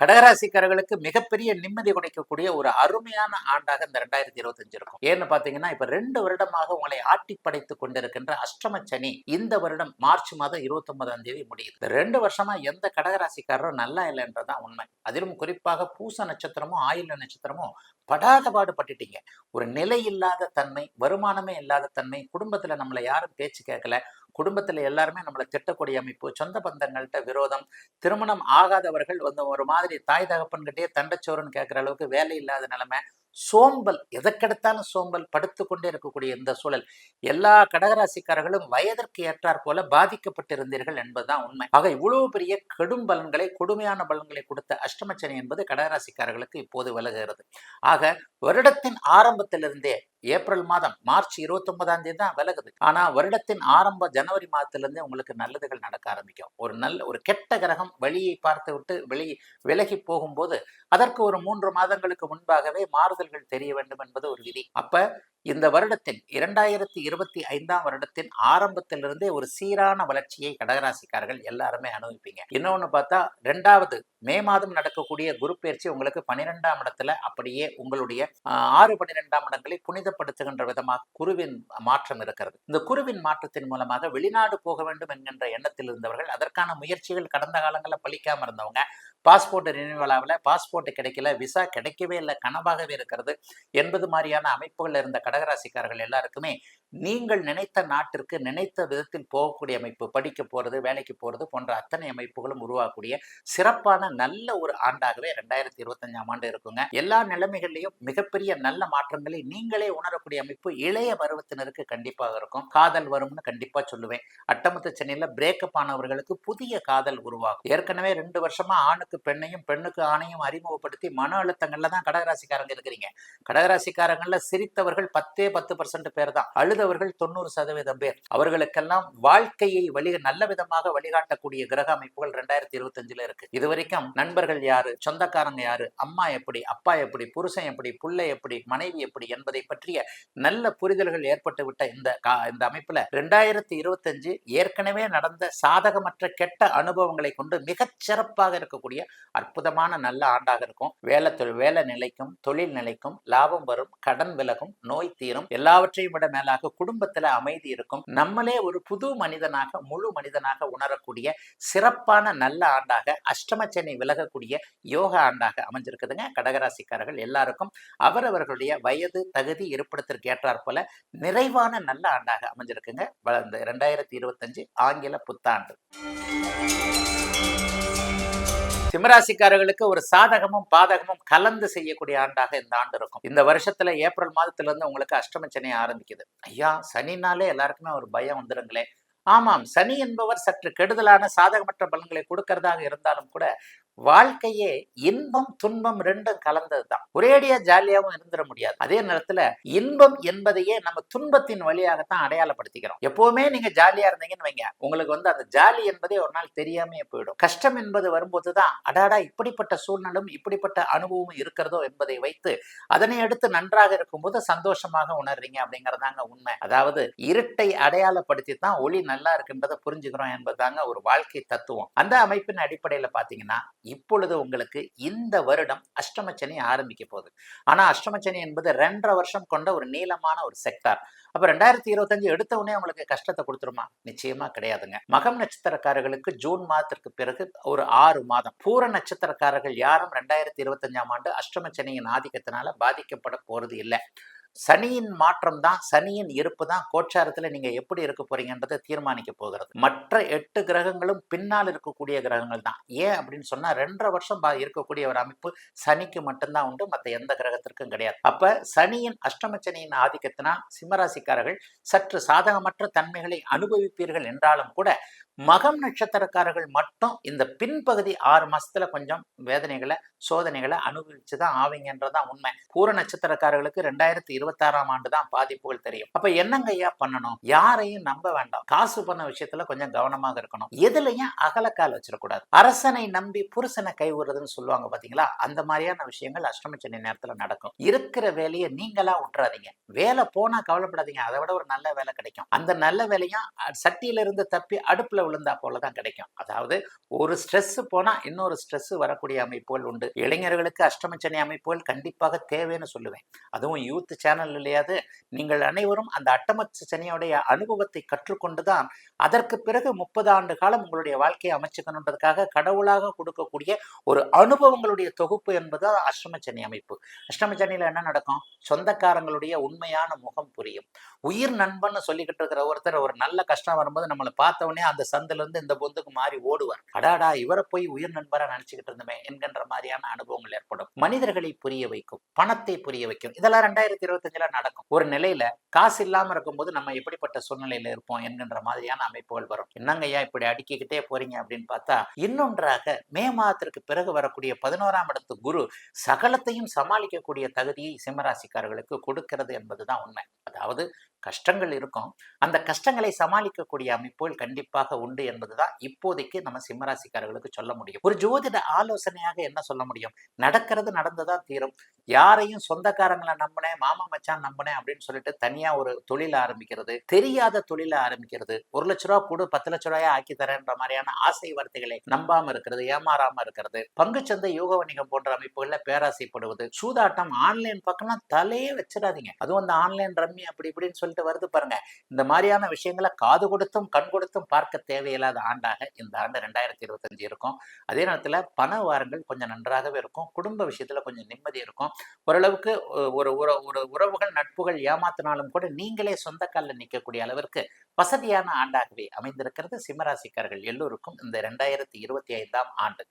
கடகராசிக்காரர்களுக்கு மிகப்பெரிய நிம்மதி குடைக்கக்கூடிய ஒரு அருமையான ஆண்டாக இந்த ரெண்டாயிரத்தி இருபத்தஞ்சு இருக்கும். ஏன்னு பாத்தீங்கன்னா இப்ப ரெண்டு வருடமாக உங்களை ஆட்டி படைத்து கொண்டிருக்கின்ற அஷ்டம சனி இந்த வருடம் மார்ச் மாதம் இருபத்தி ஒன்பதாம் தேதி முடியுது. ரெண்டு வருஷமா எந்த கடகராசிக்காரரும் நல்லா இல்லைன்றதான் உண்மை. அதிலும் குறிப்பாக பூச நட்சத்திரமும் ஆயுள நட்சத்திரமும் படாத பட்டுட்டீங்க ஒரு நிலை இல்லாத தன்மை வருமானமே இல்லாத தன்மை குடும்பத்துல நம்மளை யாரும் பேச்சு கேட்கல குடும்பத்துல எல்லாருமே நம்மளை திட்டக்கூடிய அமைப்பு சொந்த பந்தங்கள்கிட்ட விரோதம் திருமணம் ஆகாதவர்கள் வந்து ஒரு மாதிரி தாய் தகப்பன்கிட்டயே தண்டச்சோறுன்னு கேட்குற அளவுக்கு வேலை இல்லாத நிலைமை சோம்பல் எதற்கெடுத்தாலும் சோம்பல் படுத்து கொண்டே இருக்கக்கூடிய இந்த சூழல். எல்லா கடகராசிக்காரர்களும் வயதிற்கு ஏற்றாற் போல பாதிக்கப்பட்டிருந்தீர்கள் என்பதுதான் உண்மை. ஆக இவ்வளவு பெரிய கடும் பலன்களை கொடுமையான பலன்களை கொடுத்த அஷ்டமச்சனை என்பது கடகராசிக்காரர்களுக்கு இப்போது விலகுகிறது. ஆக வருடத்தின் ஆரம்பத்திலிருந்தே ஏப்ரல் மாதம் மார்ச் இருபத்தி ஒன்பதாம் தேதி தான் விலகுது. ஆனா வருடத்தின் ஆரம்ப ஜனவரி மாதத்திலிருந்தே உங்களுக்கு நல்லதுகள் நடக்க ஆரம்பிக்கும். ஒரு நல்ல ஒரு கெட்ட கிரகம் வழியை பார்த்து விட்டு வெளி விலகி போகும்போது அதற்கு ஒரு மூன்று மாதங்களுக்கு முன்பாகவே மாறுதல் தகவல்கள் தெரிய வேண்டும் என்பது ஒரு விதி. அப்ப இந்த வருடத்தின் இரண்டாயிரத்தி இருபத்தி ஐந்தாம் வருடத்தின் ஆரம்பத்திலிருந்தே ஒரு சீரான வளர்ச்சியை கடகராசிக்காரர்கள் எல்லாருமே அனுபவிப்பீங்க. இன்னொன்னு பார்த்தா ரெண்டாவது மே மாதம் நடக்கக்கூடிய குரு பயிற்சி உங்களுக்கு பன்னிரெண்டாம் இடத்துல அப்படியே உங்களுடைய ஆறு பன்னிரெண்டாம் இடங்களை புனிதப்படுத்துகின்ற விதமாக குருவின் மாற்றம் இருக்கிறது. இந்த குருவின் மாற்றத்தின் மூலமாக வெளிநாடு போக வேண்டும் என்கின்ற எண்ணத்தில் இருந்தவர்கள் அதற்கான முயற்சிகள் கடந்த காலங்களில் பழிக்காமல் இருந்தவங்க பாஸ்போர்ட் நினைவலாவில் பாஸ்போர்ட் கிடைக்கல விசா கிடைக்கவே இல்லை கனவாகவே இருக்கிறது என்பது மாதிரியான அமைப்புகள் இருந்த கடகராசிக்காரர்கள் எல்லாருக்குமே நீங்கள் நினைத்த நாட்டிற்கு நினைத்த விதத்தில் போகக்கூடிய அமைப்பு படிக்க போறது வேலைக்கு போறது போன்ற அத்தனை அமைப்புகளும் உருவாகக்கூடிய சிறப்பான நல்ல ஒரு ஆண்டாகவே ரெண்டாயிரத்தி இருபத்தஞ்சாம் ஆண்டு இருக்குங்க. எல்லா நிலைமைகள்லையும் மிகப்பெரிய நல்ல மாற்றங்களை நீங்களே உணரக்கூடிய அமைப்பு இளைய பருவத்தினருக்கு கண்டிப்பாக இருக்கும். காதல் வரும்னு கண்டிப்பா சொல்லுவேன். அட்டமத்து சென்னையில பிரேக்கப் ஆனவர்களுக்கு புதிய காதல் உருவாகும். ஏற்கனவே ரெண்டு வருஷமா ஆணுக்கு பெண்ணையும் பெண்ணுக்கு ஆணையும் அறிமுகப்படுத்தி மன அழுத்தங்கள்ல தான் கடகராசிக்காரங்க இருக்கிறீங்க. கடகராசிக்காரங்கள்ல சிரித்தவர்கள் பத்தே பத்து பர்சன்ட் பேர் தான் அழுதவர்கள் தொண்ணூறு சதவீதம் பேர். அவர்களுக்கெல்லாம் வாழ்க்கையை வழி நல்ல விதமாக வழிகாட்டக்கூடிய கிரக அமைப்புகள் ரெண்டாயிரத்தி இருபத்தஞ்சுல இருக்கு. இது வரைக்கும் நண்பர்கள் யாரு? சொந்தக்காரங்க யாரு? அம்மா எப்படி? அப்பா எப்படி? புருஷன் எப்படி? புள்ளை எப்படி? மனைவி எப்படி? என்பதை பற்றிய நல்ல புரிதல்கள் ஏற்பட்டு விட்ட இந்த கா- இந்த அமைப்புல ரெண்டாயிரத்தி இருபத்தஞ்சு ஏற்கனவே நடந்த சாதகமற்ற கெட்ட அனுபவங்களை கொண்டு மிகச் சிறப்பாக இருக்கக்கூடிய அற்புதமான நல்ல ஆண்டாக இருக்கும். வேலை வேலை நிலைக்கும் தொழில் நிலைக்கும் லாபம் வரும் கடன் விலகும் நோய் தீரும். எல்லாவற்றையும் விட மேலாக குடும்பத்துல அமைதி இருக்கும். நம்மளே ஒரு புது மனிதனாக முழு மனிதனாக உணரக்கூடிய சிறப்பான நல்ல ஆண்டாக அஷ்டமச்சனை விலகக்கூடிய யோகா ஆண்டாக அமைஞ்சிருக்குதுங்க. கடகராசிக்காரர்கள் எல்லாருக்கும் அவரவர்களுடைய வயது தகுதி இருப்பிடத்திற்கு ஏற்றாற் போல நிறைவான நல்ல ஆண்டாக அமைஞ்சிருக்குங்க. வ- இரண்டாயிரத்தி ரெண்டாயிரத்தி இருபத்தஞ்சு ஆங்கில புத்தாண்டு. சிம்மராசிக்காரர்களுக்கு ஒரு சாதகமும் பாதகமும் கலந்து செய்யக்கூடிய ஆண்டாக இந்த ஆண்டு இருக்கும். இந்த வருஷத்துல ஏப்ரல் மாதத்துல இருந்து உங்களுக்கு அஷ்டம சனி ஆரம்பிக்குது. ஐயா சனினாலே எல்லாருக்குமே ஒரு பயம் வந்துருங்களே. ஆமாம் சனி என்பவர் சற்று கெடுதலான சாதகமற்ற பலன்களை கொடுக்கறதாக இருந்தாலும் கூட வாழ்க்கையே இன்பம் துன்பம் ரெண்டும் கலந்ததுதான். ஒரேடியா ஜாலியாவும் இருந்துட முடியாது. அதே நேரத்துல இன்பம் என்பதையே நம்ம துன்பத்தின் வழியாகத்தான் அடையாளப்படுத்திக்கிறோம். எப்பவுமே நீங்க ஜாலியா இருந்தீங்கன்னு வைங்க. உங்களுக்கு வந்து அந்த ஜாலி என்பதே ஒரு நாள் தெரியாமே போயிடும். கஷ்டம் என்பது வரும்போது தான் அடாடா இப்படிப்பட்ட சூழ்நிலும் இப்படிப்பட்ட அனுபவமும் இருக்கிறதோ என்பதை வைத்து அதனை அடுத்து நன்றாக இருக்கும்போது சந்தோஷமாக உணர்றீங்க அப்படிங்கறதாங்க உண்மை. அதாவது இருட்டை அடையாளப்படுத்தி தான் ஒளி நல்லா இருக்குன்றதை புரிஞ்சுக்கிறோம் என்பதுதாங்க ஒரு வாழ்க்கை தத்துவம். அந்த அமைப்பின் அடிப்படையில பாத்தீங்கன்னா இப்பொழுது உங்களுக்கு இந்த வருடம் அஷ்டமச்சனி ஆரம்பிக்க போகுது. ஆனால் அஷ்டமச்சனி என்பது ரெண்டரை வருஷம் கொண்ட ஒரு நீளமான ஒரு செக்டார் அப்போ ரெண்டாயிரத்தி இருபத்தஞ்சு எடுத்த உடனே உங்களுக்கு கஷ்டத்தை கொடுத்துருமா? நிச்சயமா கிடையாதுங்க. மகம் நட்சத்திரக்காரர்களுக்கு ஜூன் மாதத்திற்கு பிறகு ஒரு ஆறு மாதம். பூர நட்சத்திரக்காரர்கள் யாரும் ரெண்டாயிரத்தி இருபத்தஞ்சாம் ஆண்டு அஷ்டமச்சனியின் ஆதிக்கத்தினால பாதிக்கப்பட போறது இல்லை. சனியின் மாற்றம் தான் சனியின் இருப்பு தான் கோச்சாரத்தில் நீங்கள் எப்படி இருக்க போறீங்கன்றதை தீர்மானிக்க போகிறது. மற்ற எட்டு கிரகங்களும் பின்னால் இருக்கக்கூடிய கிரகங்கள் தான். ஏன் அப்படின்னு சொன்னால் ரெண்டரை வருஷம் பா- இருக்கக்கூடிய ஒரு அமைப்பு சனிக்கு மட்டும்தான் உண்டு மற்ற எந்த கிரகத்திற்கும் கிடையாது. அப்போ சனியின் அஷ்டம சனியின் ஆதிக்கத்தினால் சிம்மராசிக்காரர்கள் சற்று சாதகமற்ற தன்மைகளை அனுபவிப்பீர்கள் என்றாலும் கூட மகம் நட்சத்திரக்காரர்கள் மட்டும் இந்த பின்பகுதி ஆறு மாசத்துல கொஞ்சம் வேதனைகளை சோதனைகளை அனுபவிச்சு தான் ஆவீங்கன்றதான் உண்மை. பூர நட்சத்திரக்காரர்களுக்கு ரெண்டாயிரத்தி இருபத்தி ஆறாம் ஆண்டு தான் பாதிப்புகள் தெரியும். அப்ப என்னங்க ஐயா பண்ணணும்? யாரையும் நம்ப வேண்டாம். காசு பண்ண விஷயத்துல கொஞ்சம் கவனமாக இருக்கணும். எதுலையும் அகலக்கால் வச்சிடக்கூடாது. அரசனை நம்பி புருஷனை கைவிடுறதுன்னு சொல்லுவாங்க பாத்தீங்களா? அந்த மாதிரியான விஷயங்கள் அஷ்டமச்சனி நேரத்துல நடக்கும். இருக்கிற வேலையை நீங்களா விட்டுறாதீங்க வேலை போனா கவலைப்படாதீங்க. அதை விட ஒரு நல்ல வேலை கிடைக்கும். அந்த நல்ல வேலையும் அ- சட்டியில இருந்து தப்பி அடுப்புல விழுந்தா போலதான் கிடைக்கும். அதாவது ஒரு ஸ்ட்ரெஸ் போனா இன்னொரு ஸ்ட்ரெஸ் வரக்கூடிய அமைப்புகள் உண்டு. இளைஞர்களுக்கு அஷ்டமச்சனி அமைப்புகள் கண்டிப்பாக தேவைன்னு சொல்லுவேன். அதுவும் யூத் சேனல் இல்லையாது. நீங்கள் அனைவரும் அந்த அட்டமச்ச அனுபவத்தை கற்றுக்கொண்டு தான் அதற்கு பிறகு முப்பது ஆண்டு காலம் உங்களுடைய வாழ்க்கையை அமைச்சுக்கணுன்றதுக்காக கடவுளாக கொடுக்கக்கூடிய ஒரு அனுபவங்களுடைய தொகுப்பு என்பது அஷ்டமச்சனி அமைப்பு. அஷ்டமச்சனியில என்ன நடக்கும்? சொந்தக்காரங்களுடைய உண்மையான முகம் புரியும். உயிர் நண்பன்னு சொல்லிக்கிட்டு இருக்கிற ஒருத்தர் ஒரு நல்ல கஷ்டம் வரும்போது நம்மளை பார்த்தவொடனே அந்த சந்தில இருந்து இந்த பொந்துக்கு மாறி ஓடுவார். அடாடா இவரை போய் உயிர் நண்பரா நினைச்சுக்கிட்டு இருந்தமே என்கின்ற மாதிரியான அனுபவங்கள் ஏற்படும். மனிதர்களை புரிய வைக்கும் பணத்தை புரிய வைக்கும். இதெல்லாம் ரெண்டாயிரத்தி இருபத்தஞ்சுல நடக்கும். ஒரு நிலையில காசு இல்லாம இருக்கும்போது நம்ம எப்படிப்பட்ட சூழ்நிலையில இருப்போம் என்கின்ற மாதிரியான அமைப்புகள் வரும். என்னங்க ஐயா இப்படி அடுக்கிக்கிட்டே போறீங்க அப்படின்னு பார்த்தா இன்னொன்றாக மே மாதத்திற்கு பிறகு வரக்கூடிய பதினோராம் இடத்து குரு சகலத்தையும் சமாளிக்கக்கூடிய தகுதியை சிம்மராசிக்காரர்களுக்கு கொடுக்கிறது என்பதுதான் உண்மை. அதாவது கஷ்டங்கள் இருக்கும். அந்த கஷ்டங்களை சமாளிக்கக்கூடிய அமைப்புகள் கண்டிப்பாக உண்டு என்பதுதான் இப்போதைக்கு நம்ம சிம்மராசிக்காரர்களுக்கு சொல்ல முடியும். ஒரு ஜோதிட ஆலோசனையாக என்ன சொல்ல முடியும்? நடக்கிறது நடந்துதான் தீரும். யாரையும் சொந்தக்காரங்களை நம்பினேன் மாமா மச்சான் நம்பினேன் அப்படின்னு சொல்லிட்டு தனியா ஒரு தொழில ஆரம்பிக்கிறது தெரியாத தொழில ஆரம்பிக்கிறது ஒரு லட்ச ரூபா கூட பத்து லட்ச ரூபாயா ஆக்கி தரேன்ற மாதிரியான ஆசை வார்த்தைகளை நம்பாம இருக்கிறது ஏமாறாம இருக்கிறது பங்குச்சந்தை யோக வணிகம் போன்ற அமைப்புகள்ல பேராசைப்படுவது சூதாட்டம் ஆன்லைன் பக்கம்லாம் தலையே வச்சிடாதீங்க. அதுவும் அந்த ஆன்லைன் ரம்மி அப்படி இப்படின்னு சொல்லிட்டு வருது பாருங்க. இந்த மாதிரியான விஷயங்களை காது கொடுத்தும் கண் கொடுத்தும் பார்க்க தேவையில்லாத ஆண்டாக இந்த ஆண்டு ரெண்டாயிரத்தி இருபத்தஞ்சு இருக்கும். அதே நேரத்துல பண வாரங்கள் கொஞ்சம் நன்றாகவே இருக்கும். குடும்ப விஷயத்துல கொஞ்சம் நிம்மதி இருக்கும். ஓரளவுக்கு ஒரு உற ஒரு உறவுகள் நட்புகள் ஏமாத்தினாலும் கூட நீங்களே சொந்த காலில் நிற்கக்கூடிய அளவிற்கு வசதியான ஆண்டாகவே அமைந்திருக்கிறது. சிம்மராசிக்காரர்கள் எல்லோருக்கும் இந்த ரெண்டாயிரத்தி இருபத்தி ஐந்தாம் ஆண்டு.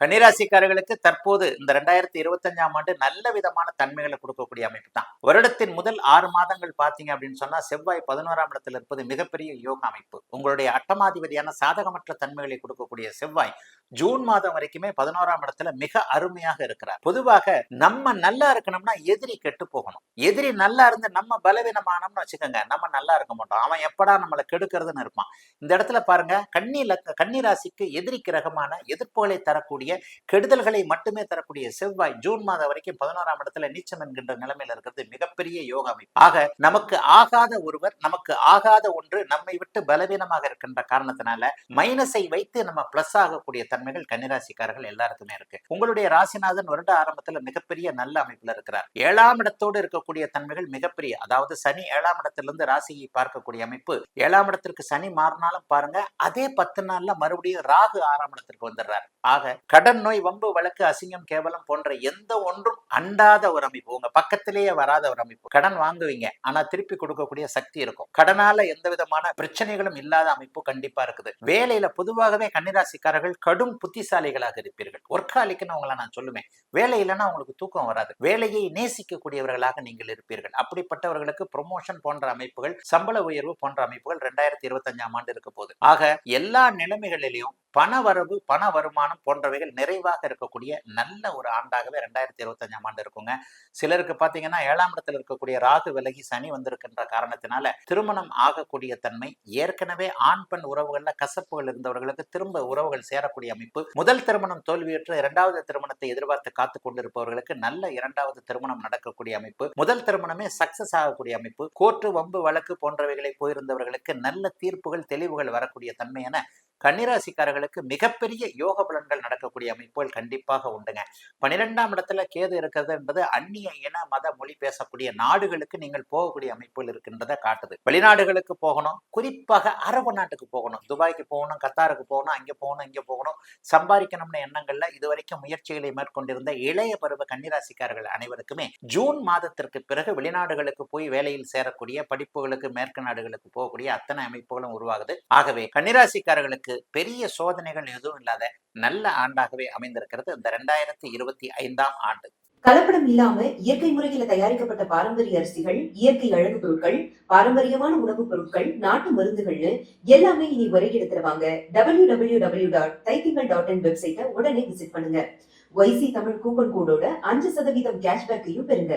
கன்னிராசிக்காரர்களுக்கு தற்போது இந்த ரெண்டாயிரத்தி இருபத்தஞ்சாம் ஆண்டு நல்ல விதமான தன்மைகளை கொடுக்கக்கூடிய அமைப்பு தான். வருடத்தின் முதல் ஆறு மாதங்கள் பார்த்தீங்க அப்படின்னு சொன்னா செவ்வாய் பதினோராம் இடத்துல இருப்பது மிகப்பெரிய யோக அமைப்பு. உங்களுடைய அட்டமாதிபதியான சாதகமற்ற தன்மைகளை கொடுக்கக்கூடிய செவ்வாய் ஜூன் மாதம் வரைக்குமே பதினோராம் இடத்துல மிக அருமையாக இருக்கிறார். பொதுவாக நம்ம நல்லா இருக்கணும்னா எதிரி கெட்டு போகணும். எதிரி நல்லா இருந்து நம்ம பலவீனமானோம்னு வச்சுக்கோங்க. நம்ம நல்லா இருக்க மாட்டோம். அவன் எப்படா நம்மளை கெடுக்கிறதுன்னு இருப்பான். இந்த இடத்துல பாருங்க கன்னி கன்னிராசிக்கு கன்னி ராசிக்கு எதிரி கிரகமான எதிர்ப்புகளை தரக்கூடிய தரக்கூடிய கெடுதல்களை மட்டுமே தரக்கூடிய செவ்வாய் ஜூன் மாதம் வரைக்கும் பதினோராம் இடத்துல நீச்சம் என்கின்ற நிலைமையில இருக்கிறது மிகப்பெரிய யோக அமைப்பு. ஆக நமக்கு ஆகாத ஒருவர் நமக்கு ஆகாத ஒன்று நம்மை விட்டு பலவீனமாக இருக்கின்ற காரணத்தினால மைனஸை வைத்து நம்ம பிளஸ் ஆகக்கூடிய தன்மைகள் கன்னிராசிக்காரர்கள் எல்லாருக்குமே இருக்கு. உங்களுடைய ராசிநாதன் வருட ஆரம்பத்துல மிகப்பெரிய நல்ல அமைப்புல இருக்கிறார். ஏழாம் இடத்தோடு இருக்கக்கூடிய தன்மைகள் மிகப்பெரிய அதாவது சனி ஏழாம் இடத்திலிருந்து ராசியை பார்க்கக்கூடிய அமைப்பு. ஏழாம் இடத்திற்கு சனி மாறினாலும் பாருங்க அதே பத்து நாள்ல மறுபடியும் ராகு ஆறாம் இடத்திற்கு வந்துடுறார். ஆக கடன் நோய் வம்பு வழக்கு அசிங்கம் கேவலம் போன்ற எந்த ஒன்றும் அண்டாத ஒரு அமைப்பு. உங்க பக்கத்திலேயே வராத ஒரு அமைப்பு. கடன் வாங்குவீங்க. ஆனா திருப்பி கொடுக்கக்கூடிய சக்தி இருக்கும். கடனால எந்த விதமான பிரச்சனைகளும் இல்லாத அமைப்பு கண்டிப்பா இருக்குது. வேலையில பொதுவாகவே கன்னிராசிக்காரர்கள் கடும் புத்திசாலிகளாக இருப்பீர்கள். ஒர்க்காலிக்குன்னு அவங்கள நான் சொல்லுவேன். வேலை இல்லைன்னா உங்களுக்கு தூக்கம் வராது. வேலையை நேசிக்கக்கூடியவர்களாக நீங்கள் இருப்பீர்கள். அப்படிப்பட்டவர்களுக்கு ப்ரொமோஷன் போன்ற அமைப்புகள் சம்பள உயர்வு போன்ற அமைப்புகள் ரெண்டாயிரத்தி இருபத்தஞ்சாம் ஆண்டு இருக்க போகுது. ஆக எல்லா நிலைமைகளிலையும் பண வரவு பண வருமானம் போன்றவைகள் நிறைவாக இருக்கக்கூடிய நல்ல ஒரு ஆண்டாகவே ரெண்டாயிரத்தி இருபத்தஞ்சாம் ஆண்டு இருக்குங்க. சிலருக்கு பார்த்தீங்கன்னா ஏழாம் இடத்துல இருக்கக்கூடிய ராகு விலகி சனி வந்திருக்கின்ற காரணத்தினால திருமணம் ஆகக்கூடிய தன்மை ஏற்கனவே ஆண் பெண் உறவுகள்ல கசப்புகள் இருந்தவர்களுக்கு திரும்ப உறவுகள் சேரக்கூடிய அமைப்பு முதல் திருமணம் தோல்வியுற்று இரண்டாவது திருமணத்தை எதிர்பார்த்து காத்து கொண்டிருப்பவர்களுக்கு நல்ல இரண்டாவது திருமணம் நடக்கக்கூடிய அமைப்பு முதல் திருமணமே சக்சஸ் ஆகக்கூடிய அமைப்பு கோர்ட்டு வம்பு வழக்கு போன்றவைகளை போயிருந்தவர்களுக்கு நல்ல தீர்ப்புகள் தெளிவுகள் வரக்கூடிய தன்மை என கன்னிராசிக்காரர்களுக்கு மிகப்பெரிய யோக பலன்கள் நடக்கக்கூடிய அமைப்புகள் கண்டிப்பாக உண்டுங்க. பன்னிரெண்டாம் இடத்துல கேது இருக்கிறது என்பது அந்நிய இன மத மொழி பேசக்கூடிய நாடுகளுக்கு நீங்கள் போகக்கூடிய அமைப்புகள் இருக்கின்றதை காட்டுது. வெளிநாடுகளுக்கு போகணும் குறிப்பாக அரபு நாட்டுக்கு போகணும். துபாய்க்கு போகணும் கத்தாருக்கு போகணும் அங்கே போகணும் இங்கே போகணும். சம்பாதிக்கணும்னு எண்ணங்கள்ல இதுவரைக்கும் முயற்சிகளை மேற்கொண்டிருந்த இளைய பருவ கன்னிராசிக்காரர்கள் அனைவருக்குமே ஜூன் மாதத்திற்கு பிறகு வெளிநாடுகளுக்கு போய் வேலையில் சேரக்கூடிய படிப்புகளுக்கு மேற்கு நாடுகளுக்கு போகக்கூடிய அத்தனை அமைப்புகளும் உருவாகுது. ஆகவே கன்னிராசிக்காரர்களுக்கு பெரிய சோதனைகள் எதுவும் இல்லாத நல்ல ஆண்டாகவே அமைந்திருக்கிறது இந்த ரெண்டாயிரத்தி இருபத்தி ஐந்தாம் ஆண்டு. கலப்படம் இல்லாம இயற்கை முறையில தயாரிக்கப்பட்ட பாரம்பரிய அரிசிகள் இயற்கை அழகு பொருட்கள் பாரம்பரியமான உணவுப் பொருட்கள் நாட்டு மருந்துகள்னு எல்லாமே இனி ஒரே இடத்துல வாங்க W W W dot Thaithingal dot in வெப்சைட்டை உடனே விசிட் பண்ணுங்க. ஒய்சி தமிழ் கூப்பன் கோடோட அஞ்சு சதவீதம் கேஷ்பேக்கையும் பெறுங்க.